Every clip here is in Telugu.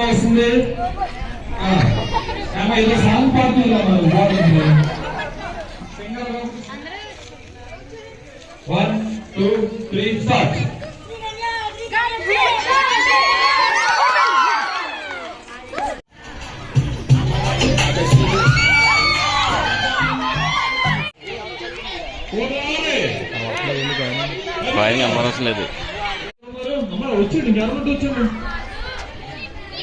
వస్తుంది ఏదో సాంగ్ బాగుంది వన్ టూ త్రీ స్టార్ట్ పైన కనపడవలసిన లేదు అమ్మ వచ్చిండు గవర్నమెంట్ వచ్చిండు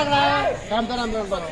అక్కడ కాంతారాంలో ఉంటారు